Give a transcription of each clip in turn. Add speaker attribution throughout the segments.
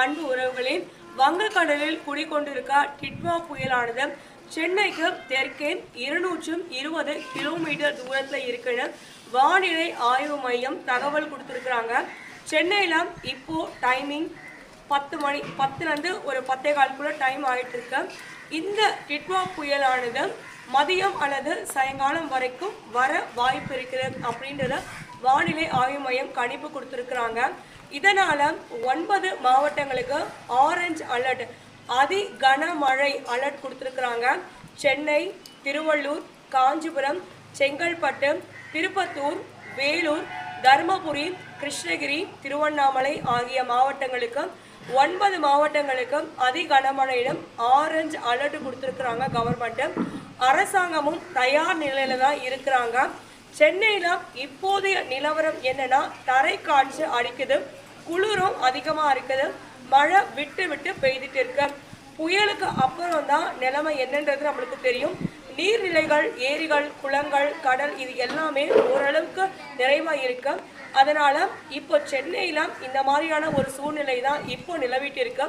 Speaker 1: அன்பு உறவுகளே வங்கக்கடலில் குடிக்கொண்டிருக்க டிட்வா புயலானது சென்னைக்கு தெற்கே இருநூற்றும் இருபது கிலோமீட்டர் தூரத்தில் இருக்குன்னு வானிலை ஆய்வு மையம் தகவல் கொடுத்துருக்குறாங்க. சென்னையில் இப்போ டைமிங் பத்து மணி பத்துலேருந்து ஒரு பத்தே காலக்குள்ளே டைம் ஆகிட்டு இருக்கு. இந்த டிட்வா புயலானது மதியம் அல்லது சாயங்காலம் வரைக்கும் வர வாய்ப்பு இருக்கிறது அப்படின்றத வானிலை ஆய்வு மையம் கணிப்பு கொடுத்துருக்குறாங்க. இதனால் ஒன்பது மாவட்டங்களுக்கு ஆரஞ்சு அலர்ட் அதி கனமழை அலர்ட் கொடுத்துருக்குறாங்க. சென்னை திருவள்ளூர் காஞ்சிபுரம் செங்கல்பட்டு திருப்பத்தூர் வேலூர் தருமபுரி கிருஷ்ணகிரி திருவண்ணாமலை ஆகிய மாவட்டங்களுக்கு ஒன்பது மாவட்டங்களுக்கு அதி கனமழையிடம் ஆரஞ்சு அலர்ட் கொடுத்துருக்குறாங்க கவர்மெண்ட்டு அரசாங்கமும் தயார் நிலையில தான் இருக்கிறாங்க. சென்னையில இப்போதைய நிலவரம் என்னன்னா தரை காற்று அடிக்குது குளிரும் அதிகமா இருக்குது மழை விட்டு விட்டு பெய்துட்டு இருக்கு. புயலுக்கு அப்புறம் தான் நிலைமை என்னன்றது நம்மளுக்கு தெரியும். நீர்நிலைகள் ஏரிகள் குளங்கள் கடல் இது எல்லாமே ஓரளவுக்கு நிறைவா இருக்கு. அதனால இப்போ சென்னையில இந்த மாதிரியான ஒரு சூழ்நிலை தான் இப்போ நிலவிட்டு இருக்கு.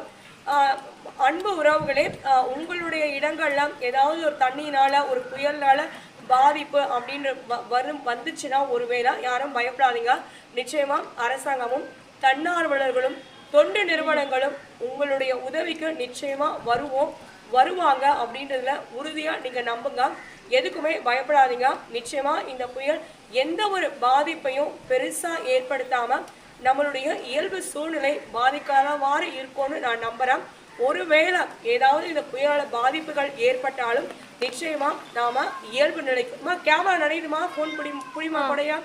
Speaker 1: அன்பு உறவுகளே உங்களுடைய இடங்கள்லாம் ஏதாவது ஒரு தண்ணியினால ஒரு புயல்னால பாதிப்பு அப்படின்ற வ- வரும் வந்துச்சுன்னா ஒருவேளை யாரும் பயப்படாதீங்க. நிச்சயமா அரசாங்கமும் தன்னார்வலர்களும் தொண்டு நிறுவனங்களும் உங்களுடைய உதவிக்கு நிச்சயமா வருவோம். வருவாங்க அப்படின்றதுல உறுதியா நீங்க நம்புங்க. எதுக்குமே பயப்படாதீங்க. நிச்சயமா இந்த புயல் எந்த ஒரு பாதிப்பையும் பெருசா ஏற்படுத்தாம நம்மளுடைய இயல்பு சூழ்நிலை பாதிக்காதவாறு இருக்கும்னு நான் நம்புறேன். ஒருவேளை ஏதாவது இந்த புயலால பாதிப்புகள் ஏற்பட்டாலும் நிச்சயமா நாம இயல்பு நிலைக்கு கேமரா நடையுதுமா போன் புடி புடிமா கொடையா?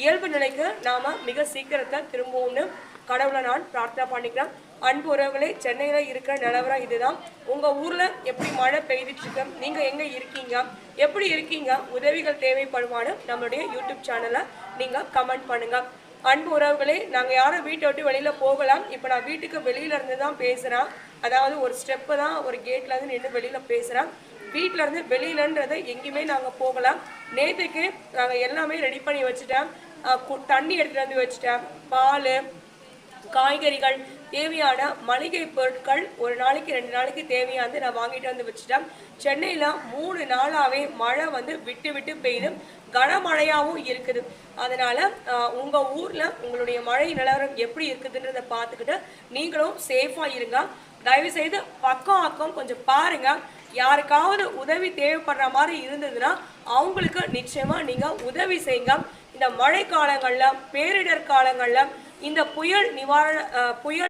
Speaker 1: இயல்பு நிலைக்கு நாம மிக சீக்கிரத்தை திரும்புவோம்னு கடவுளை நான் பிரார்த்தனை பண்ணிக்கிறேன். அன்பு உறவுகளே சென்னையில இருக்கிற நிலவரம் இதுதான். உங்க ஊர்ல எப்படி மழை பெய்துட்டு இருக்கு நீங்க எங்க இருக்கீங்க? எப்படி இருக்கீங்க? உதவிகள் தேவைப்படுமான்னு நம்மளுடைய யூடியூப் சேனலை நீங்க கமெண்ட் பண்ணுங்க. அன்பு உறவுகளே நாங்கள் யாரும் வீட்டை விட்டு வெளியில் போகலாம். இப்போ நான் வீட்டுக்கு வெளியில இருந்து தான் பேசுகிறேன் அதாவது ஒரு ஸ்டெப்பு தான் ஒரு கேட்டில் இருந்து நின்று வெளியில் பேசுகிறேன் வீட்டிலேருந்து இருந்து வெளியிலன்றதை எங்கேயுமே நாங்கள் போகலாம். நேற்றுக்கு நாங்கள் எல்லாமே ரெடி பண்ணி வச்சுட்டேன் கு- தண்ணி எடுத்துகிட்டு வந்து வச்சுட்டேன் பால் காய்கறிகள் தேவையான மளிகை பொருட்கள் ஒரு நாளைக்கு ரெண்டு நாளைக்கு தேவையானது நான் வாங்கிட்டு வந்து வச்சுட்டேன். சென்னையில் மூணு நாளாகவே மழை வந்து விட்டு விட்டு பெய்யும். கனமழையாகவும் இருக்குது. அதனால் உங்கள் ஊரில் உங்களுடைய மழை நிலவரம் எப்படி இருக்குதுன்றத பார்த்துக்கிட்டு நீங்களும் சேஃபாக இருங்க. தயவு செய்து பக்கம் அக்கம் கொஞ்சம் பாருங்க. யாருக்காவது உதவி தேவைப்படுற மாதிரி இருந்ததுன்னா அவங்களுக்கு நிச்சயமாக நீங்கள் உதவி செய்யுங்க. இந்த மழை காலங்களில் பேரிடர் காலங்களில் இந்த புயல் நிவாரண புயல்